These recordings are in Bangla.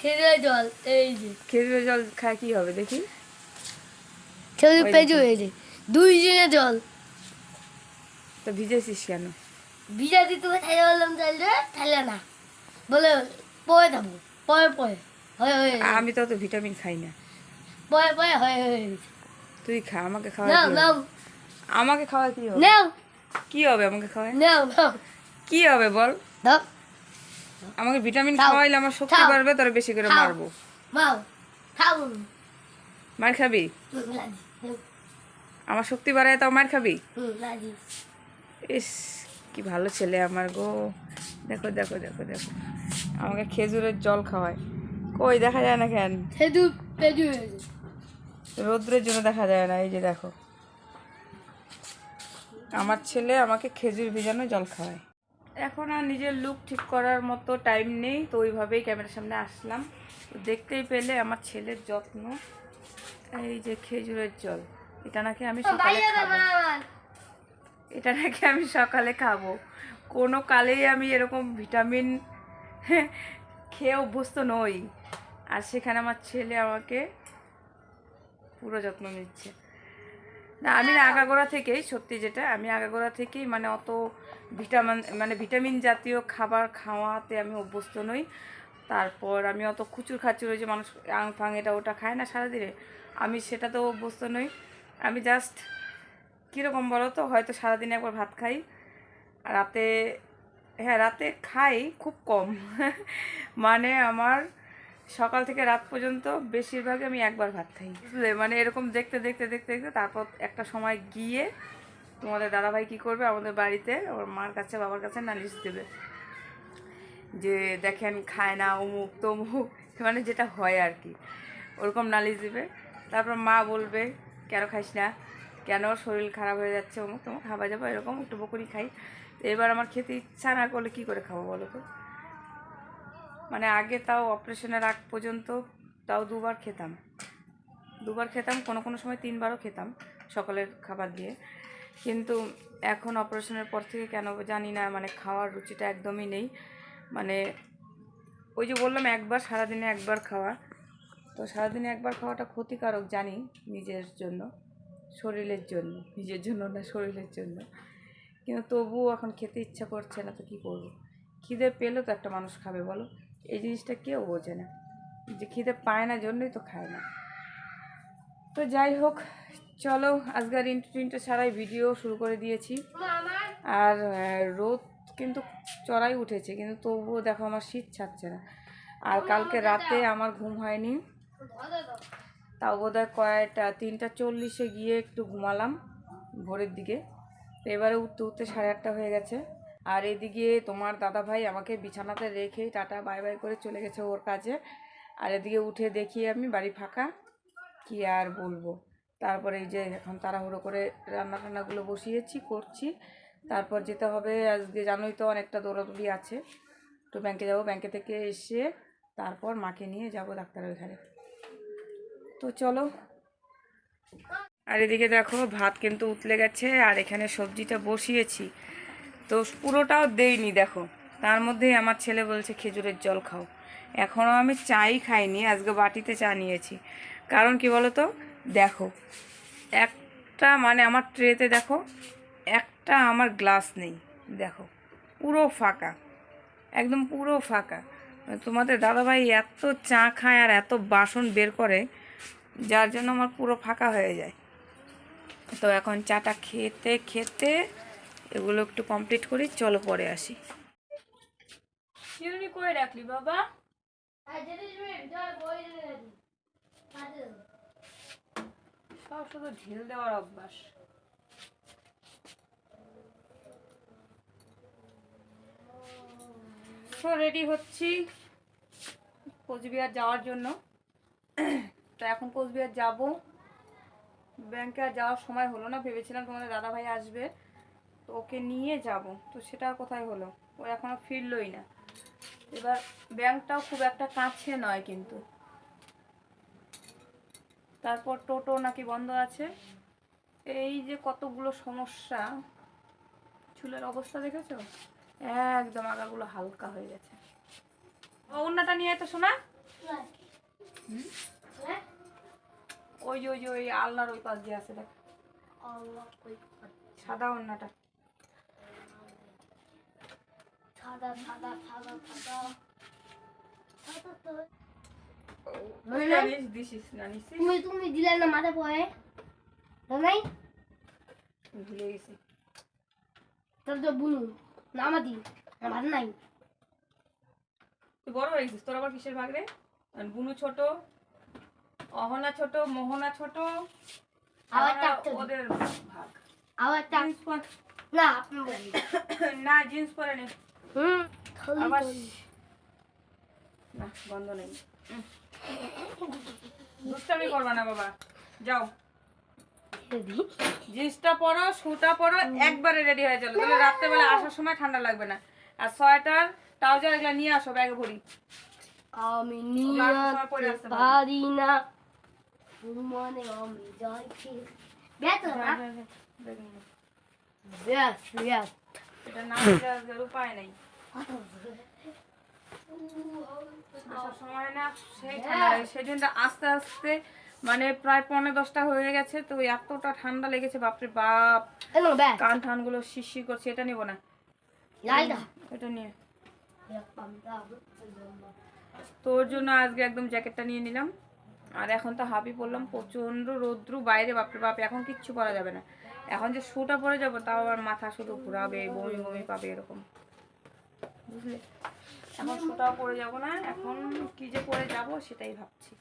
খেতে জল এই যে। খেজুরের জল খায় কি হবে দেখি? ওই পেজু হয়েছে দুই দিনে জল। তো ভিজেছিস কেন? ভিজা দিতে খাইতে বললাম তাহলে তাহলে না। বলে পরে থাকব পরে পরে। হয় হয়ে। আমি তো অত ভিটামিন খাই না। পরে পরে হয় হয়ে গেছে। তুই খা আমাকে খাওয়া আমাকে খাওয়া কি হবে? কি হবে আমাকে খাওয়ায় নাও কি হবে বল? আমাকে ভিটামিন খাওয়াইলে আমার শক্তি বাড়বে তোর বেশি করে মারবো। মার খাবি? আমার শক্তি বাড়ায় তাও মার খাবি? ইস কি ভালো ছেলে আমার গো। দেখো দেখো দেখো দেখো। আমাকে খেজুরের জল খাওয়ায়। কই দেখা যায় না কেন? পেজু হয়েছে রৌদ্রের জন্য দেখা যায় না এই যে দেখো। আমার ছেলে আমাকে খেজুর ভিজানো জল খাওয়ায়। এখন আর নিজের লুক ঠিক করার মতো টাইম নেই তো ওইভাবেই ক্যামেরার সামনে আসলাম। তো দেখতেই পেলে আমার ছেলের যত্ন এই যে খেজুরের জল। এটা নাকি আমি সকালে খাব। এটা নাকি আমি সকালে খাব। কোনো কালেই আমি এরকম ভিটামিন খেয়ে অভ্যস্ত নই। আর সেখানে আমার ছেলে আমাকে পুরো যত্ন নিচ্ছে। না, আমি না আগাগোড়া থেকেই, সত্যি যেটা, আমি আগাগোড়া থেকেই মানে অত ভিটামিন মানে ভিটামিন জাতীয় খাবার খাওয়াতে আমি অভ্যস্ত নই। তারপর আমি অত খুচুর খাচুর যে মানুষ আং ফাং এটা ওটা খায় না সারাদিনে। আমি সেটা তো অভ্যস্ত নই। আমি জাস্ট কীরকম বলো তো হয়তো সারাদিনে একবার ভাত খাই। রাতে হ্যাঁ রাতে খাই খুব কম। মানে আমার সকাল থেকে রাত পর্যন্ত বেশিরভাগই আমি একবার ভাত খাই, বুঝলে? মানে এরকম দেখতে দেখতে দেখতে দেখতে তারপর একটা সময় গিয়ে তোমাদের দাদাভাই কী করবে? আমাদের বাড়িতে ওর মার কাছে, বাবার কাছে নালিশ দেবে। যে দেখেন খায় না অমুক, তমুক মানে যেটা হয় আর কি। ওরকম নালিশ দেবে। তারপর মা বলবে, কেন খাইস না? কেন? শরীর খারাপ হয়ে যাচ্ছে অমুক, তমুক খাওয়া যাব এরকম একটু বকুনি খাই। এবার আমার খেতে ইচ্ছা না করলে কী করে খাব বলো তো? মানে আগে তাও অপারেশনের আগ পর্যন্ত তাও দুবার খেতাম। দুবার খেতাম, কোনো কোনো সময় তিনবারও খেতাম সকালের খাবার দিয়ে। কিন্তু এখন অপারেশনের পর থেকে কেন জানি না মানে খাওয়ার রুচিটা একদমই নেই। মানে ওই যে বললাম, একবার সারাদিনে একবার খাওয়া। তো সারাদিনে একবার খাওয়াটা ক্ষতিকারক জানি নিজের জন্য, শরীরের জন্য, নিজের জন্য না, শরীরের জন্য। কিন্তু তবুও এখন খেতে ইচ্ছা করছে না, তো কী করব? খিদে পেলেও তো একটা মানুষ খাবে, বলো? এই জিনিসটা কেউ বোঝে না। যে খিদে পায় না জন্যই তো খায় না। তো যাই হোক, চলো আজকের ইন্টু টিন্টু ছাড়াই ভিডিও শুরু করে দিয়েছি। আর রোদ কিন্তু চড়াই উঠেছে, কিন্তু তবুও দেখো আমার শীত ছাড়ছে না। আর কালকে রাতে আমার ঘুম হয়নি। তাও বোধ হয় কয়টা, তিনটা চল্লিশে গিয়ে একটু ঘুমালাম, ভোরের দিকে। তো এবারে উঠতে উঠতে সাড়ে আটটা হয়ে গেছে। আর এদিকে তোমার দাদা ভাই আমাকে বিছানাতে রেখে টাটা, বাই বাই করে চলে গেছে ওর কাজে। আর এদিকে উঠে দেখি আমি, বাড়ি ফাঁকা। কি আর বলব? তারপরে এই যে এখন তাড়াহুড়ো করে রান্না টান্নাগুলো বসিয়েছি, করছি। তারপর যেতে হবে, আজকে জানোই তো অনেকটা দৌড়াদৌড়ি আছে। তো ব্যাংকে যাব, ব্যাংকে থেকে এসে তারপর মাকে নিয়ে যাব ডাক্তারের ওইখানে তো চলো। আর এদিকে দেখো, ভাত কিন্তু উতলে গেছে, আর এখানে সবজিটা বসিয়েছি। তো পুরোটাও দেইনি, দেখো। তার মধ্যেই আমার ছেলে বলছে, খেজুরের জল খাও। এখনও আমি চাই খাইনি, আজকে বাটিতে চা নিয়েছি। কারণ কি বলো তো দেখো, একটা মানে আমার ট্রেতে দেখো, একটা আমার গ্লাস নেই, দেখো। পুরো ফাঁকা, একদম পুরো ফাঁকা। তোমাদের দাদাভাই এত চা খায় আর এত বাসন বের করে, যার জন্য আমার পুরো ফাঁকা হয়ে যায়। তো এখন চাটা খেতে খেতে এগুলো একটু কমপ্লিট করি, চলো পরে আসি। শিউরি করে রাখলি বাবা? সব শুধু ঢিল দেওয়ার অভ্যাস। রেডি হচ্ছি কোচবিহার যাওয়ার জন্য। তো এখন কোচবিহার যাব। ব্যাংকে আর যাওয়ার সময় হলো না, ভেবেছিলাম তোমাদের দাদা ভাই আসবে। তো ওকে নিয়ে যাব। তো সেটা কোথায় হলো? ও এখনও ফিরলই না। এবার ব্যাংকটাও খুব একটা কাছে নয় কিন্তু। তারপর টোটো নাকি বন্ধ আছে। এই যে কতগুলো সমস্যা। চুলের অবস্থা দেখেছ? একদম আগাগুলো হালকা হয়ে গেছে। ও অন্যটা নিয়ে তো শোনা? ওই যে ওই যে ওই আলনার ওই পাশ দিয়ে আছে দেখ। সাদা অন্যটা সাদা সাদা সাদা সাদা সাদা তো ওই জানিস দিছিস না নিছিস তুমি তুমি দিলে না মাথা পড়ে? নাই ভুলে গেছি। তাহলে তো বুনু না আমাদি আমার নাই। তুই বড় হয়ে গেছিস তোর আবার কিসের ভাগ রে? বুনু ছোট অহনা ছোট মোহনা ছোট আবার আমরা ওদের ভাগ। আবার না না জিন্স পরে নে। হুম। আবার না বন্ধ নেই। দুষ্টামি করবা না বাবা। যাও। জিন্সটা পরো শুটা পরো একবারে রেডি হয়ে চলো। তাহলে রাত্রেবেলা আসার সময় ঠান্ডা লাগবে না। আর সোয়েটার ট্রাউজার এগুলো নিয়ে আসো ব্যাগে ভরি। আমি নিয়ে পরে না। মনে আমি না। এটা না দিলে উপায় নেই। সময় না সেই ঠান্ডা আস্তে আস্তে মানে প্রায় পনেরো দশটা হয়ে গেছে তো এতটা ঠান্ডা লেগেছে বাপরে বাপ। কান ঠানগুলো শিরশির করছে এটা নিব না। এটা নিয়ে। তোর জন্য আজকে একদম জ্যাকেটটা নিয়ে নিলাম। আর এখন তো হাবি পড়লাম প্রচণ্ড রৌদ্রু বাইরে বাপরে বাপ এখন কিচ্ছু করা যাবে না। এখন যে শুটা পরে যাব তাও আবার মাথা শুধু ঘোরাবে বমি বমি পাবে এরকম। বুঝলে? এখন শুটাও পরে যাব না এখন কি যে পরে যাব সেটাই ভাবছি।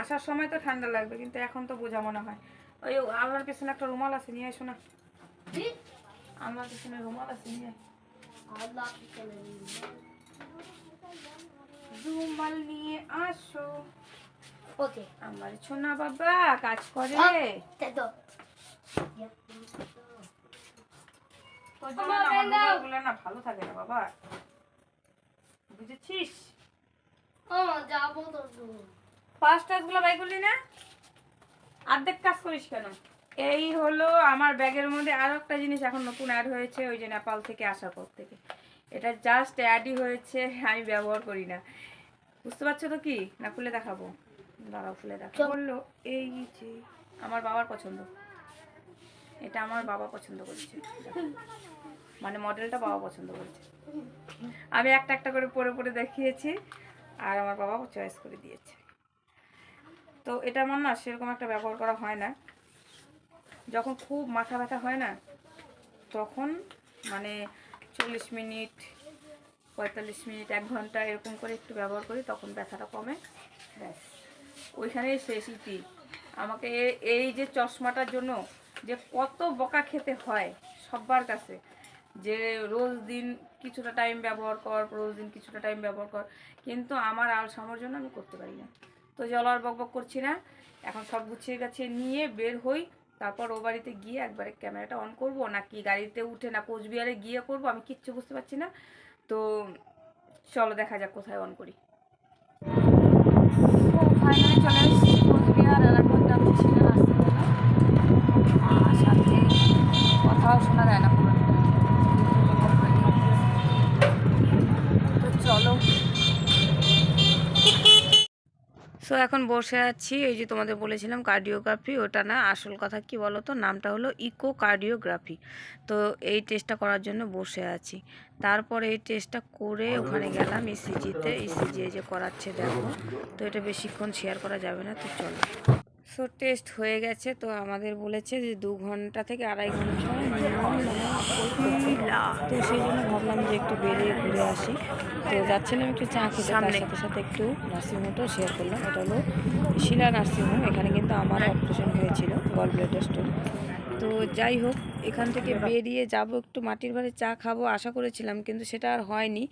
আসার সময় তো ঠান্ডা লাগবে কিন্তু এখন তো বোঝা মনে হয়। ওই আল্লাহর পেছনে একটা রুমাল আছে নিয়ে এসো না। আল্লাহর পেছনে রুমাল আছে নিয়ে। রুমাল নিয়ে আসো। ওকে। আমার ছোনা বাবা কাজ করে। তো তোর জন্য আমার রুমালগুলো না ভালো থাকে না বাবা। বুঝেছিস? যাব তো ফার্স্টগুলো বাই করলি না? অর্ধেক কাজ করিস কেন? এই হলো আমার ব্যাগের মধ্যে আরও একটা জিনিস এখন নতুন অ্যাড হয়েছে ওই যে নেপাল থেকে আসার পর থেকে। এটা জাস্ট অ্যাডই হয়েছে আমি ব্যবহার করি না। বুঝতে পারছ তো কি? না খুলে দেখাবো। দাঁড়াও খুলে দেখাবো বলল এই যে আমার বাবার পছন্দ। এটা আমার বাবা পছন্দ করেছে। মানে মডেলটা বাবা পছন্দ করেছে। আমি একটা একটা করে পরে পরে দেখিয়েছি, আর আমার বাবা চয়েস করে দিয়েছে। তো এটা আমার না সেরকম একটা ব্যবহার করা হয় না। যখন খুব মাথা ব্যথা হয় না, তখন মানে চল্লিশ মিনিট, পঁয়তাল্লিশ মিনিট, এক ঘণ্টা এরকম করে একটু ব্যবহার করি, তখন ব্যথাটা কমে। ব্যাস। ওইখানেই শেষ ইতি। আমাকে এই যে চশমাটার জন্য যে কত বকা খেতে হয় সবার কাছে। যে রোজ দিন কিছুটা টাইম ব্যবহার কর, রোজ দিন কিছুটা টাইম ব্যবহার কর, কিন্তু আমার আলসামর জন্য আমি করতে পারি না। তো জল আর বক বক করছি না। এখন সব গুছিয়ে গাছিয়ে নিয়ে বের হই, তারপর ও বাড়িতে গিয়ে একবারে ক্যামেরাটা অন করব, নাকি গাড়িতে উঠে না কোচবিহারে গিয়ে করব, আমি কিচ্ছু বুঝতে পারছি না। তো চলো দেখা যাক কোথায় অন করি। চলে এসেছি শোনা যায় না তো চলো। সো এখন বসে আছি, এই যে তোমাদের বলেছিলাম কার্ডিওগ্রাফি ওটা না আসল কথা কি বলো তো নামটা হলো ইকো কার্ডিওগ্রাফি তো এই টেস্টটা করার জন্য বসে আছি। তারপরে এই টেস্টটা করে ওখানে গেলাম ইসিজিতে ইসিজি যে করাচ্ছে, দেখো। তো এটা বেশিক্ষণ শেয়ার করা যাবে না, তো চলো। সো টেস্ট হয়ে গেছে। তো আমাদের বলেছে যে দু ঘণ্টা থেকে আড়াই ঘণ্টা মানে তো সেই জন্য ভাবলাম যে একটু বেরিয়ে ঘুরে আসি। তো যাচ্ছিলাম একটু চা খেতে। তার সাথে সাথে একটু নার্সিংহোমটাও শেয়ার করলাম। এটা হলো শিলা নার্সিংহোম এখানে কিন্তু আমার অপারেশন হয়েছিল গল ব্লেডার স্টোন তো যাই হোক এখান থেকে বেরিয়ে যাব একটু মাটির বাড়ি চা খাব আশা করেছিলাম কিন্তু সেটা আর হয়নি।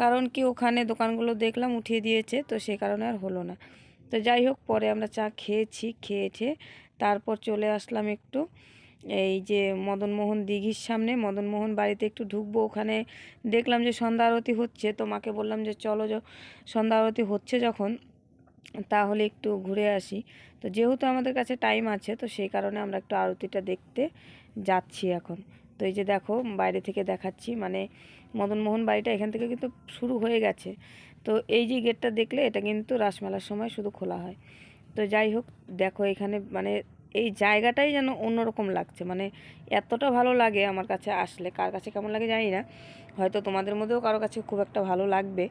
কারণ কি ওখানে দোকানগুলো দেখলাম উঠিয়ে দিয়েছে তো সেই কারণে আর হলো না। তো যাই হোক পরে আমরা চা খেয়েছি খেয়েছে তারপর চলে আসলাম একটু এই যে মদনমোহন দিঘির সামনে। মদনমোহন বাড়িতে একটু ঢুকবো ওখানে। দেখলাম যে সন্ধ্যা আরতি হচ্ছে, তো মাকে বললাম যে চলো সন্ধ্যা আরতি হচ্ছে যখন, তাহলে একটু ঘুরে আসি। তো যেহেতু আমাদের কাছে টাইম আছে, তো সেই কারণে আমরা একটু আরতিটা দেখতে যাচ্ছি এখন। তো এই যে দেখো, বাইরে থেকে দেখাচ্ছি মানে মদনমোহন বাড়িটা এখান থেকে কিন্তু শুরু হয়ে গেছে। তো এই যে গেটটা দেখলে এটা কিন্তু রাসমেলার সময় শুধু খোলা হয়। তো যাই হোক, দেখো এখানে মানে এই জায়গাটাই যেন অন্যরকম লাগছে। মানে এতটা ভালো লাগে আমার কাছে আসলে। কার কাছে কেমন লাগে জানি না। হয়তো তোমাদের মধ্যেও কারও কাছে খুব একটা ভালো লাগবে।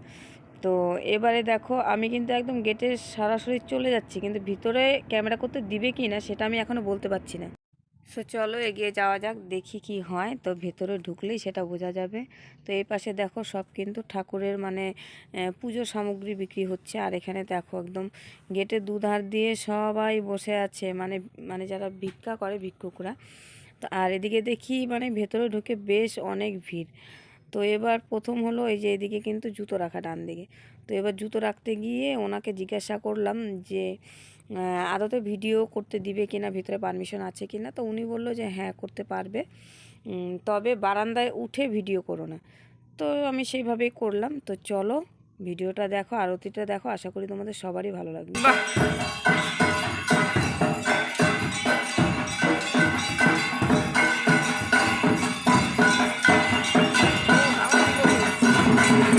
তো এবারে দেখো, আমি কিন্তু একদম গেটে সরাসরি চলে যাচ্ছি। কিন্তু ভিতরে ক্যামেরা করতে দিবে কি না, সেটা আমি এখনও বলতে পারছি না। সো চলো এগিয়ে যাওয়া যাক, দেখি কি হয়। তো ভেতরে ঢুকলেই সেটা বোঝা যাবে। তো এই পাশে দেখো সব কিন্তু ঠাকুরের মানে পুজো সামগ্রী বিক্রি হচ্ছে। আর এখানে দেখো একদম গেটের দুধার দিয়ে সবাই বসে আছে। মানে মানে যারা ভিক্ষা করে ভিক্ষুকরা। তো আর এদিকে দেখি মানে ভেতরে ঢুকে বেশ অনেক ভিড়। তো এবার প্রথম হলো এই যে এদিকে কিন্তু জুতো রাখা ডান দিকে। তো এবার জুতো রাখতে গিয়ে ওনাকে জিজ্ঞাসা করলাম যে আদতে ভিডিও করতে দিবে কিনা ভিতরে পারমিশন আছে কিনা তো উনি বলল যে হ্যাঁ করতে পারবে। তবে বারান্দায় উঠে ভিডিও করো না। তো আমি সেইভাবেই করলাম। তো চলো ভিডিওটা দেখো আরতিটা দেখো। আশা করি তোমাদের সবারই ভালো লাগবে।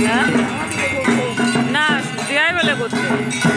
হ্যাঁ? না দেয়াই বলে করতে।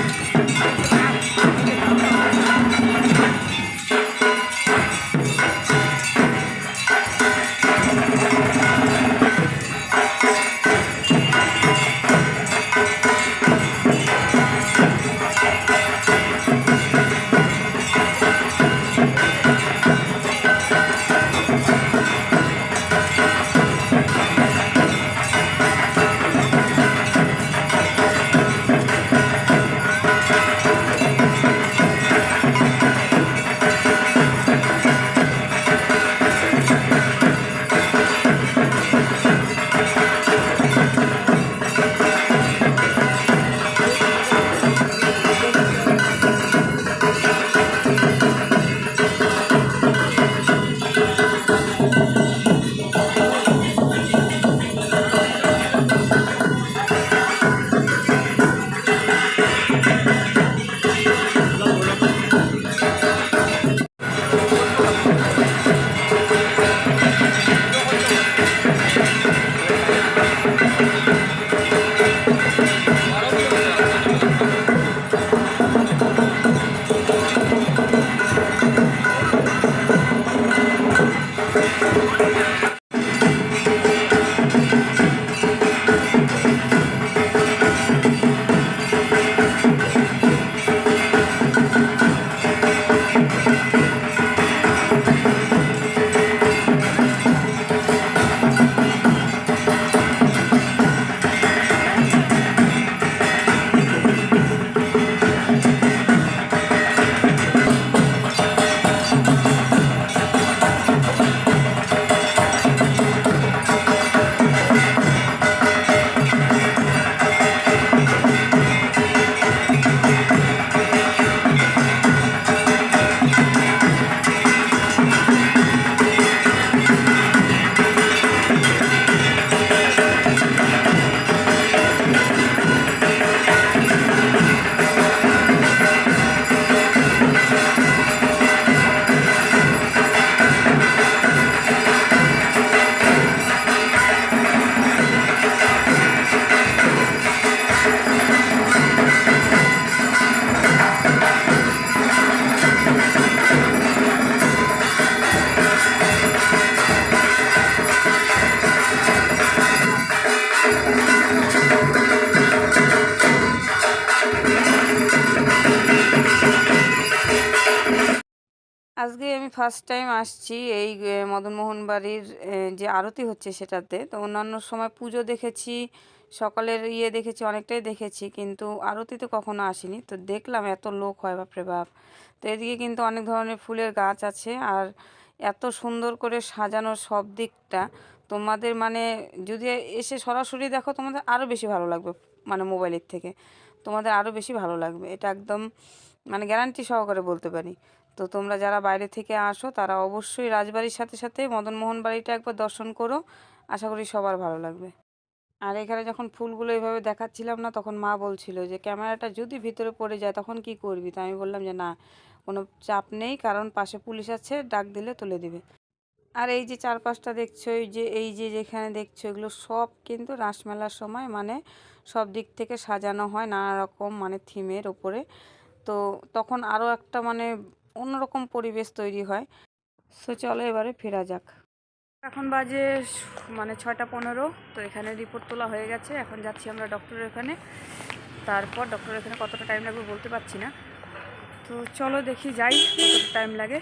ফার্স্ট টাইম আসছি এই মদনমোহন বাড়ির যে আরতি হচ্ছে সেটাতে। তো অন্যান্য সময় পুজো দেখেছি, সকালের ইয়ে দেখেছি, অনেকটাই দেখেছি, কিন্তু আরতি আরতিতে কখনো আসিনি। তো দেখলাম এত লোক হয়, বাপরে বাপ। তো এদিকে কিন্তু অনেক ধরনের ফুলের গাছ আছে, আর এত সুন্দর করে সাজানো সব দিকটা। তোমাদের মানে যদি এসে সরাসরি দেখো, তোমাদের আরও বেশি ভালো লাগবে মানে মোবাইলের থেকে। তোমাদের আরও বেশি ভালো লাগবে। এটা একদম মানে গ্যারান্টি সহকারে বলতে পারি। তো তোমরা যারা বাইরে থেকে আসো, তারা অবশ্যই রাজবাড়ির সাথে সাথে মদনমোহন বাড়িটা একবার দর্শন করো। আশা করি সবার ভালো লাগবে। আর এখানে যখন ফুলগুলো এইভাবে দেখাচ্ছিলাম না, তখন মা বলছিল যে, ক্যামেরাটা যদি ভিতরে পড়ে যায়, তখন কি করবি? তো আমি বললাম যে, না, কোনো চাপ নেই, কারণ পাশে পুলিশ আছে, ডাক দিলে তুলে দিবে। আর এই যে চারপাশটা দেখছ, এই যে এই যে যেখানে দেখছ, এগুলো সব কিন্তু রাসমেলার সময় মানে সব দিক থেকে সাজানো হয় নানা রকম মানে থিমের ওপরে। তো তখন আরও একটা মানে অন্যরকম পরিবেশ তৈরি হয়। সো চলো এবারে ফেরা যাক। এখন বাজে মানে ছয়টা পনেরো, তো এখানে রিপোর্ট তোলা হয়ে গেছে। এখন যাচ্ছি আমরা ডক্টরের এখানে তারপর ডক্টরের এখানে কতটা টাইম লাগবে বলতে পারছি না। তো চলো দেখি যাই কতটা টাইম লাগে।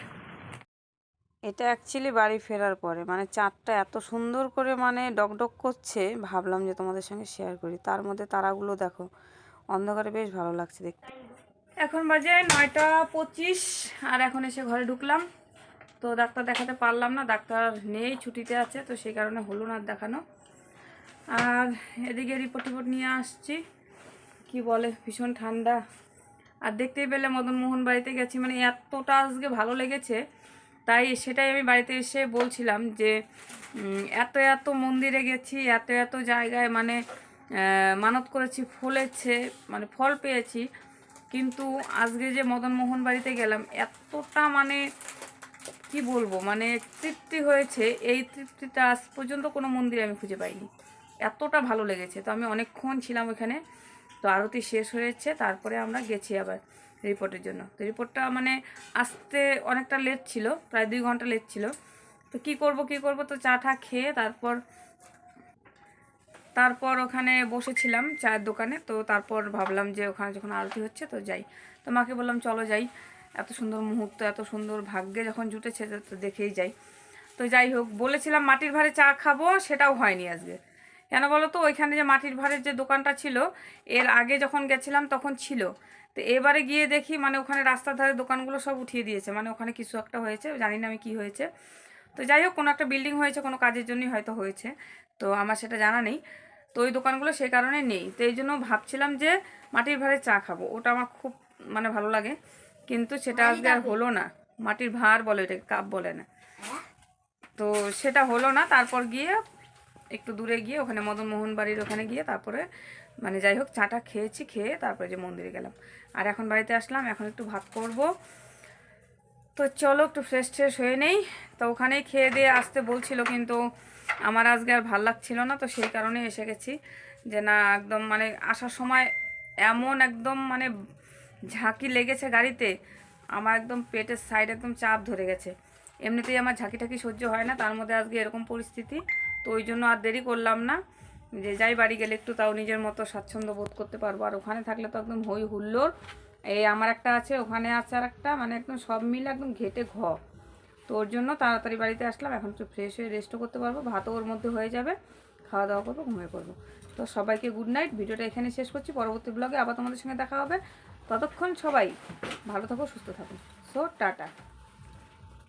এটা অ্যাকচুয়ালি বাড়ি ফেরার পরে মানে চাঁদটা এত সুন্দর করে মানে ডকডক করছে, ভাবলাম যে তোমাদের সঙ্গে শেয়ার করি। তার মধ্যে তারাগুলো দেখো, অন্ধকারে বেশ ভালো লাগছে দেখতে। এখন বাজে নয়টা পঁচিশ, আর এখন এসে ঘরে ঢুকলাম। তো ডাক্তার দেখাতে পারলাম না, ডাক্তার নেই, ছুটিতে আছে, তো সেই কারণে হলো না দেখানো। আর এদিকে রিপোর্ট টিপোর্ট নিয়ে আসছি। কি বলে, ভীষণ ঠান্ডা। আর দেখতেই পেলে মদন মোহন বাড়িতে গেছি। মানে এতটা আজকে ভালো লেগেছে, তাই সেটাই আমি বাড়িতে এসে বলছিলাম যে এত এত মন্দিরে গেছি, এত এত জায়গায় মানে মানত করেছি, ফলেছে মানে ফল পেয়েছি। কিন্তু আজকে যে মদন মোহন বাড়িতে গেলাম, এতটা মানে কি বলব মানে তৃপ্তি হয়েছে। এই তৃপ্তিটা আজ পর্যন্ত কোনো মন্দিরে আমি খুঁজে পাইনি। এতটা ভালো লেগেছে। তো আমি অনেকক্ষণ ছিলাম ওখানে। তো আরতি শেষ হয়েছে, তারপরে আমরা গেছি আবার রিপোর্টের জন্য। তো রিপোর্টটা মানে আসতে অনেকটা লেট ছিল, প্রায় দুই ঘণ্টা লেট ছিল। তো কি করব কি করব? তো চা টা খেয়ে তারপর তারপর ওখানে বসেছিলাম চায়ের দোকানে, তো তারপর ভাবলাম যে ওখানে যখন আরতি হচ্ছে তো যাই। তো মাকে বললাম, চলো যাই। এত সুন্দর মুহূর্ত, এত সুন্দর ভাগ্যে যখন জুটেছে তো- দেখেই যাই। তো যাই হোক, বলেছিলাম মাটির ভারে চা খাব, সেটাও হয়নি আজকে। কেন বলো তো, ওইখানে যে মাটির ভারের যে দোকানটা ছিল, এর আগে যখন গেছিলাম তখন ছিল। তো এবারে গিয়ে দেখি মানে ওখানে রাস্তার ধারে দোকানগুলো সব উঠিয়ে দিয়েছে। মানে ওখানে কিছু একটা হয়েছে, জানি না আমি কী হয়েছে। তো যাই হোক, কোনো একটা বিল্ডিং হয়েছে, কোনো কাজের জন্যই হয়তো হয়েছে। তো আমার সেটা জানা নেই। তো ওই দোকানগুলো সেই কারণে নেই। তো এই জন্য ভাবছিলাম যে মাটির ভারে চা খাব। ওটা আমার খুব মানে ভালো লাগে। কিন্তু সেটা আজকে আর হলো না। মাটির ভার বলে এটাকে কাপ বলে না। তো সেটা হলো না। তারপর গিয়ে একটু দূরে গিয়ে ওখানে মদন মোহন বাড়ির ওখানে গিয়ে তারপরে মানে যাই হোক চাটা খেয়েছি খেয়ে তারপরে যে মন্দিরে গেলাম। আর এখন বাড়িতে আসলাম। এখন একটু ভাত করব। তো চলো একটু ফ্রেশ ট্রেশ হয়ে নেই। তো ওখানেই খেয়ে দিয়ে আসতে বলছিল কিন্তু আমার আজকে আর ভালো লাগছিল না, তো সেই কারণে এসে গেছি। যে না, একদম মানে আসার সময় এমন একদম মানে ঝাঁকি লেগেছে গাড়িতে, আমার একদম পেটের সাইড একদম চাপ ধরে গেছে। এমনিতেই আমার ঝাঁকি ঠাকি সহ্য হয় না, তার মধ্যে আজকে এরকম পরিস্থিতি, তো ওই জন্য আর দেরি করলাম না। যে যাই বাড়ি গেলে একটু তাও নিজের মতো স্বাচ্ছন্দ্য বোধ করতে পারব। আর ওখানে থাকলে তো একদম হই হুল্লোড়। এই আমার একটা আছে, ওখানে আছে আর একটা মানে একদম সব মিলে একদম ঘেটে ঘ। তো ওর জন্য তাড়াতাড়ি বাড়িতে আসলাম, এখন একটু ফ্রেশ হয়ে রেস্টও করতে পারব, ভাতও ওর মধ্যে হয়ে যাবে খাওয়া দাওয়া করব, ঘুমিয়ে পড়ব। তো সবাইকে গুড নাইট ভিডিওটা এখানে শেষ করছি, পরবর্তী ব্লগে আবার তোমাদের সঙ্গে দেখা হবে। ততক্ষণ সবাই ভালো থাকো, সুস্থ থাকো। So tata.